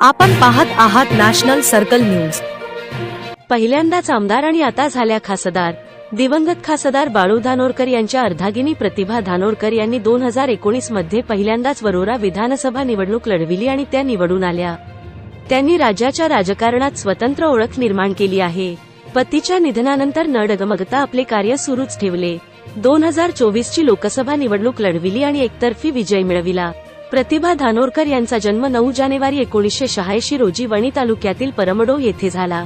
आपण पाहत आहात नॅशनल सर्कल न्यूज. पहिल्यांदाच आमदार आणि आता झाल्या खासदार. दिवंगत खासदार बाळू धानोरकर यांच्या अर्धागिनी प्रतिभा धानोरकर यांनी दोन हजार एकोणीसमध्ये पहिल्यांदाच वरोरा विधानसभा निवडणूक लढविली आणि त्या निवडून आल्या. त्यांनी राज्याच्या राजकारणात स्वतंत्र ओळख निर्माण केली आहे. पतीच्या निधनानंतर न डगमगता आपले कार्य सुरूच ठेवले. दोन हजार चोवीस ची लोकसभा निवडणूक लढविली आणि एकतर्फी विजय मिळविला. प्रतिभा धानोरकर यांचा जन्म नऊ जानेवारी एकोणीसशे शहाऐंशी रोजी वणी तालुक्यातील परमडो येथे झाला.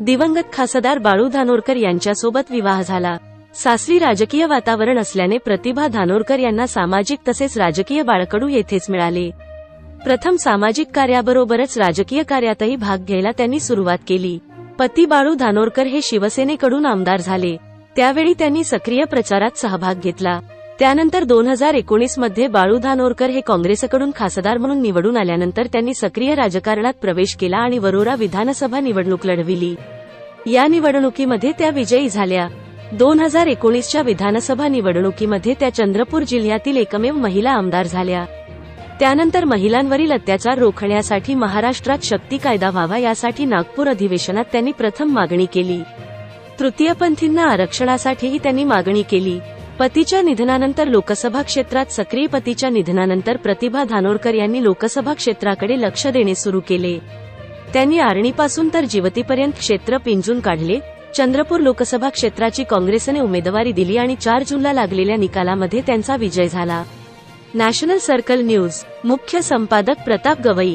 दिवंगत खासदार बाळू धानोरकर यांच्यासोबत विवाह झाला. सासरी राजकीय वातावरण असल्याने प्रतिभा धानोरकर यांना सामाजिक तसेच राजकीय बाळकडू येथेच मिळाले. प्रथम सामाजिक कार्याबरोबरच राजकीय कार्यातही भाग घ्यायला त्यांनी सुरुवात केली. पती बाळू धानोरकर हे शिवसेनेकडून आमदार झाले. त्यावेळी त्यांनी सक्रिय प्रचारात सहभाग घेतला. त्यानंतर दोन हजार एकोणीसमध्ये बाळू धानोरकर हे काँग्रेसकडून खासदार म्हणून निवडून आल्यानंतर त्यांनी सक्रिय राजकारणात प्रवेश केला आणि वरोरा विधानसभा निवडणूक लढविली. या निवडणुकीमध्ये त्या विजयी झाल्या. दोन हजार एकोणीसच्या विधानसभा निवडणुकीमध्ये त्या चंद्रपूर जिल्ह्यातील एकमेव महिला आमदार झाल्या. त्यानंतर महिलांवरील अत्याचार रोखण्यासाठी महाराष्ट्रात शक्ती कायदा व्हावा यासाठी नागपूर अधिवेशनात त्यांनी प्रथम मागणी केली. तृतीयपंथींना आरक्षणासाठीही त्यांनी मागणी केली. पतीच्या निधनानंतर लोकसभा क्षेत्रात सक्रिय पतीच्या निधनानंतर प्रतिभा धानोरकर यांनी लोकसभा क्षेत्राकडे लक्ष देणे सुरू केले. त्यांनी आरणीपासून तर जीवतीपर्यंत क्षेत्र पिंजून काढले. चंद्रपूर लोकसभा क्षेत्राची काँग्रेसने उमेदवारी दिली आणि चार जूनला लागलेल्या निकालामध्ये त्यांचा विजय झाला. नॅशनल सर्कल न्यूज मुख्य संपादक प्रताप गवई